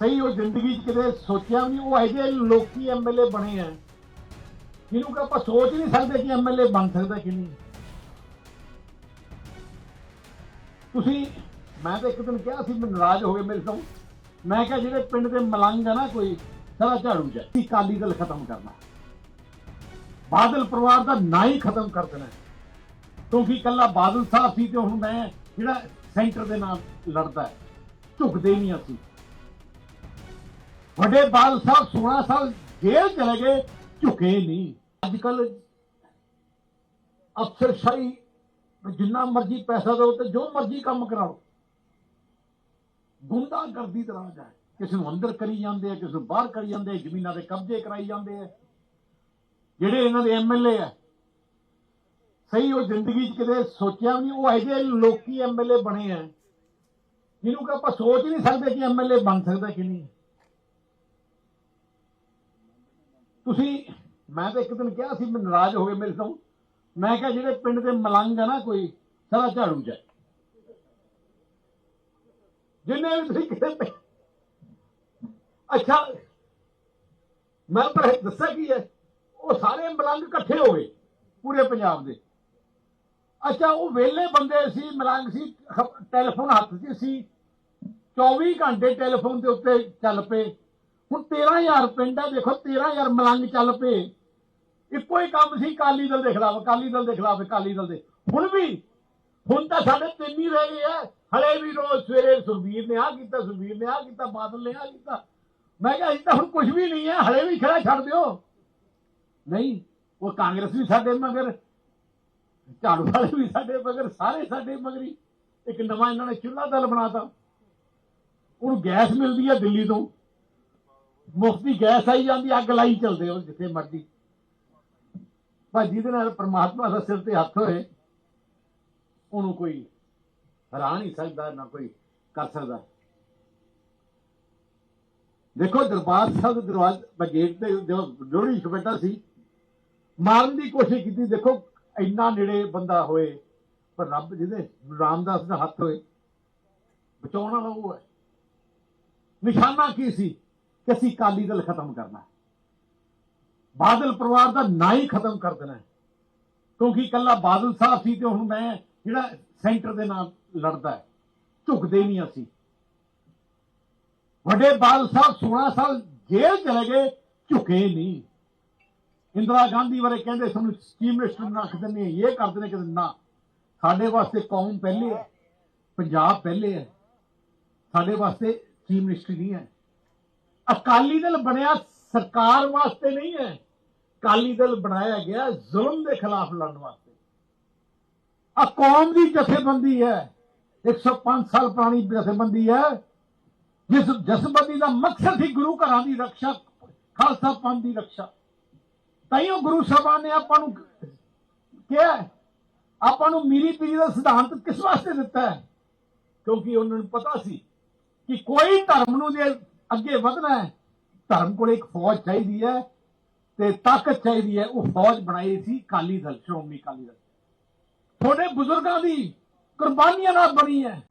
ਸਹੀ ਉਹ ਜ਼ਿੰਦਗੀ 'ਚ ਕਦੇ ਸੋਚਿਆ ਵੀ ਨਹੀਂ, ਉਹ ਇਹੋ ਜਿਹੇ ਲੋਕੀ ਐਮਐਲਏ ਬਣੇ ਆ, ਜਿਹਨੂੰ ਕਿ ਆਪਾਂ ਸੋਚ ਨਹੀਂ ਸਕਦੇ ਕਿ ਐਮਐਲਏ ਬਣ ਸਕਦਾ ਕਿ ਨਹੀਂ। ਤੁਸੀਂ, ਮੈਂ ਤਾਂ ਇੱਕ ਦਿਨ ਕਿਹਾ ਸੀ ਮੈਂ ਨਾਰਾਜ਼ ਹੋ ਗਏ ਮੇਰੇ ਤੋਂ। ਮੈਂ ਕਿਹਾ ਜਿਹੜੇ ਪਿੰਡ ਦੇ ਮਲੰਗ ਆ ਨਾ ਕੋਈ, ਸਾਰਾ ਝਾੜੂ ਜਾ ਸੀ ਕਾਲੀ ਦਲ ਖਤਮ ਕਰਨਾ। ਬਾਦਲ ਪਰਿਵਾਰ ਦਾ ਨਾਂ ਹੀ ਖਤਮ ਕਰ ਦੇਣਾ। ਕਿਉਂਕਿ ਕੱਲਾ ਬਾਦਲ ਸਾਹਿਬ ਸੀ ਤੇ ਹੁਣ ਮੈਂ ਜਿਹੜਾ ਸੈਂਟਰ ਦੇ ਨਾਲ ਲੜਦਾ ਹੈ, ਝੁਕਦੇ ਨਹੀਂ ਅਸੀਂ। ਵੱਡੇ ਬਾਦਲ ਸਾਹਿਬ 16 ਸਾਲ ਜੇਲ੍ਹ ਚਲੇ ਗਏ, ਝੁਕੇ ਨਹੀਂ। ਅੱਜ ਕੱਲ ਅਫਸਰਸ਼ਾਹੀ ਜਿੰਨਾ ਮਰਜ਼ੀ ਪੈਸਾ ਦਿਓ ਤੇ ਜੋ ਮਰਜ਼ੀ ਕੰਮ ਕਰਾਓ। ਗੁੰਡਾਗਰਦੀ ਦਾ ਰਾਜ ਹੈ। ਕਿਸੇ ਨੂੰ ਅੰਦਰ ਕਰੀ ਜਾਂਦੇ ਆ, ਕਿਸੇ ਨੂੰ ਬਾਹਰ ਕਰੀ ਜਾਂਦੇ ਆ, ਜ਼ਮੀਨਾਂ ਦੇ ਕਬਜ਼ੇ ਕਰਾਈ ਜਾਂਦੇ ਆ। ਜਿਹੜੇ ਇਹਨਾਂ ਦੇ ਐਮਐਲਏ ਆ, ਸਹੀ ਉਹ ਜ਼ਿੰਦਗੀ 'ਚ ਕਦੇ ਸੋਚਿਆ ਵੀ ਨਹੀਂ, ਉਹ ਇਹੋ ਜਿਹੇ ਲੋਕੀ ਐਮਐਲਏ ਬਣੇ ਆ, ਜਿਹਨੂੰ ਕਿ ਆਪਾਂ ਸੋਚ ਨਹੀਂ ਸਕਦੇ ਕਿ ਐਮਐਲਏ ਬਣ ਸਕਦਾ ਕਿ ਨਹੀਂ। ਤੁਸੀਂ, ਮੈਂ ਤਾਂ ਇੱਕ ਦਿਨ ਕਿਹਾ ਸੀ, ਮੈਂ ਨਾਰਾਜ਼ ਹੋ ਗਏ ਮੇਰੇ ਤੋਂ। ਮੈਂ ਕਿਹਾ ਜਿਹੜੇ ਪਿੰਡ ਦੇ ਮਲੰਗ ਆ ਨਾ ਕੋਈ, ਸਾਰਾ ਝਾੜੂ ਜਾਏ ਜਿੰਨੇ ਵੀ ਤੁਸੀਂ ਕਿਤੇ ਅੱਛਾ, ਮੈਂ ਪਰ ਦੱਸਿਆ ਕੀ ਹੈ? ਉਹ ਸਾਰੇ ਮਲੰਗ ਇਕੱਠੇ ਹੋ ਗਏ, ਪੂਰੇ ਪੰਜਾਬ ਦੇ। ਅੱਛਾ, ਉਹ ਵੇਲੇ ਬੰਦੇ ਸੀ, ਮਲੰਗ ਸੀ, ਟੈਲੀਫੋਨ ਹੱਥ 'ਚ ਸੀ। 24 ਘੰਟੇ ਟੈਲੀਫੋਨ ਦੇ ਉੱਤੇ ਚੱਲ ਪਏ। ਹੁਣ 13000 ਪਿੰਡ ਹੈ ਦੇਖੋ 13000 ਮਲੰਗ ਚੱਲ ਪਏ। ਇੱਕੋ ਹੀ ਕੰਮ ਸੀ ਕਾਲੀ ਦਲ ਦੇ ਖਿਲਾਫ ਕਾਲੀ ਦਲ ਦੇ ਖਿਲਾਫ ਕਾਲੀ ਦਲ ਦੇ। ਹੁਣ ਵੀ, ਹੁਣ ਤਾਂ ਸਾਡੇ ਤਿੰਨ ਹੀ ਰਹਿ ਗਏ ਆ। ਹਲੇ ਵੀ ਰੋਜ਼ ਸਵੇਰੇ ਸੁਖਬੀਰ ਨੇ ਆ ਕੀਤਾ ਸੁਖਬੀਰ ਨੇ ਆ ਕੀਤਾ, ਬਾਦਲ ਨੇ ਆ ਕੀਤਾ। ਮੈਂ ਕਿਹਾ ਅਸੀਂ ਤਾਂ ਹੁਣ ਕੁਝ ਵੀ ਨਹੀਂ ਹੈ ਹਲੇ ਵੀ ਖੜਾ ਛੱਡ ਦਿਓ। ਨਹੀਂ, ਉਹ ਕਾਂਗਰਸ ਵੀ ਸਾਡੇ ਮਗਰ ਝਾੜੂ ਵਾਲੇ ਵੀ ਸਾਡੇ ਮਗਰ, ਸਾਰੇ ਸਾਡੇ ਮਗਰੀ ਇੱਕ ਨਵਾਂ ਇਹਨਾਂ ਨੇ ਚੁੱਲ੍ਹਾ ਦਲ ਬਣਾਤਾ। ਉਹਨੂੰ ਗੈਸ ਮਿਲਦੀ ਹੈ ਦਿੱਲੀ ਤੋਂ। ਮੁਫਤੀ ਗੈਸ ਆਈ ਜਾਂਦੀ, ਅੱਗ ਲਾਈ ਚੱਲਦੇ ਹੋ ਜਿੱਥੇ ਮਰਜ਼ੀ। ਪਰ ਜਿਹਦੇ ਨਾਲ ਪ੍ਰਮਾਤਮਾ ਦਾ ਸਿਰ ਤੇ ਹੱਥ ਹੋਏ, ਉਹਨੂੰ ਕੋਈ ਹਰਾ ਨਹੀਂ ਸਕਦਾ, ਨਾ ਕੋਈ ਕਰ ਸਕਦਾ। ਦੇਖੋ, ਦਰਬਾਰ ਸਾਹਿਬ ਦੇ ਗੇਟ ਤੇ ਜੋ ਲੋਹੜੀ ਬੈਠਾ ਸੀ, ਮਾਰਨ ਦੀ ਕੋਸ਼ਿਸ਼ ਕੀਤੀ, ਦੇਖੋ, ਇੰਨਾ ਨੇੜੇ ਬੰਦਾ ਹੋਏ, ਪਰ ਰੱਬ ਜਿਹਦੇ, ਰਾਮਦਾਸ ਦਾ ਹੱਥ ਹੋਏ, ਬਚਾਉਣ ਵਾਲਾ ਉਹ ਹੈ। ਨਿਸ਼ਾਨਾ ਕੀ ਸੀ? ਕਿ ਅਸੀਂ ਕਾਲੀ ਦਲ ਖਤਮ ਕਰਨਾ ਬਾਦਲ ਪਰਿਵਾਰ ਦਾ ਨਾਂ ਹੀ ਖਤਮ ਕਰ ਦੇਣਾ ਕਿਉਂਕਿ ਕੱਲਾ ਬਾਦਲ ਸਾਹਿਬ ਸੀ ਤੇ ਹੁਣ ਮੈਂ ਜਿਹੜਾ ਸੈਂਟਰ ਦੇ ਨਾਲ ਲੜਦਾ ਹੈ, ਝੁਕਦੇ ਨਹੀਂ ਅਸੀਂ। ਵੱਡੇ ਬਾਦਲ ਸਾਹਿਬ 16 ਸਾਲ ਜੇਲ੍ਹ ਚਲੇ ਗਏ, ਝੁਕੇ ਨਹੀਂ। ਇੰਦਰਾ ਗਾਂਧੀ ਬਾਰੇ ਕਹਿੰਦੇ ਸਾਨੂੰ ਚੀਫ ਮਿਨਿਸਟਰ ਨੂੰ ਰੱਖ ਦਿੰਦੇ ਇਹ ਕਰ ਦਿੰਦੇ ਕਿ ਨਾ। ਸਾਡੇ ਵਾਸਤੇ ਕੌਮ ਪਹਿਲੇ ਹੈ, ਪੰਜਾਬ ਪਹਿਲੇ ਹੈ, ਸਾਡੇ ਵਾਸਤੇ ਚੀਫ ਮਿਨਿਸਟਰ ਨਹੀਂ ਹੈ। ਅਕਾਲੀ ਦਲ ਬਣਿਆ ਸਰਕਾਰ ਵਾਸਤੇ ਨਹੀਂ ਹੈ। ਅਕਾਲੀ ਦਲ ਬਣਾਇਆ ਗਿਆ ਜ਼ੁਲਮ ਦੇ ਖਿਲਾਫ ਲੜਨ ਵਾਸਤੇ। ਆ ਕੌਮ ਦੀ ਜਥੇਬੰਦੀ ਹੈ। 105 ਸਾਲ ਪੁਰਾਣੀ ਜਥੇਬੰਦੀ ਹੈ, ਜਿਸ ਜਥੇਬੰਦੀ ਦਾ ਮਕਸਦ ਹੀ ਗੁਰੂ ਘਰਾਂ ਦੀ ਰੱਖਿਆ, ਖਾਲਸਾ ਪੰਥ ਦੀ ਰੱਖਿਆ। ਤਾਈਓ ਗੁਰੂ ਸਾਹਿਬਾਨ ਨੇ ਆਪਾਂ ਨੂੰ ਕਿਹਾ ਆਪਾਂ ਨੂੰ ਮੀਰੀ ਪੀਰੀ ਦਾ ਸਿਧਾਂਤ ਕਿਸ ਵਾਸਤੇ ਦਿੱਤਾ ਹੈ? ਕਿਉਂਕਿ ਉਹਨਾਂ ਨੂੰ ਪਤਾ ਸੀ ਕਿ ਕੋਈ ਧਰਮ ਨੂੰ ਜੇ ਅੱਗੇ ਵਧਣਾ ਹੈ। ਧਰਮ ਕੋਲ ਇੱਕ ਫੌਜ ਚਾਹੀਦੀ ਹੈ ਤੇ ਤਾਕਤ ਚਾਹੀਦੀ ਹੈ। ਉਹ ਫੌਜ ਬਣਾਈ ਸੀ ਕਾਲੀ ਦਲ, ਸ਼੍ਰੋਮਣੀ ਕਾਲੀ ਦਲ। ਤੁਹਾਡੇ ਬਜ਼ੁਰਗਾਂ ਦੀ ਕੁਰਬਾਨੀਆਂ ਨਾਲ ਬਣੀ ਹੈ।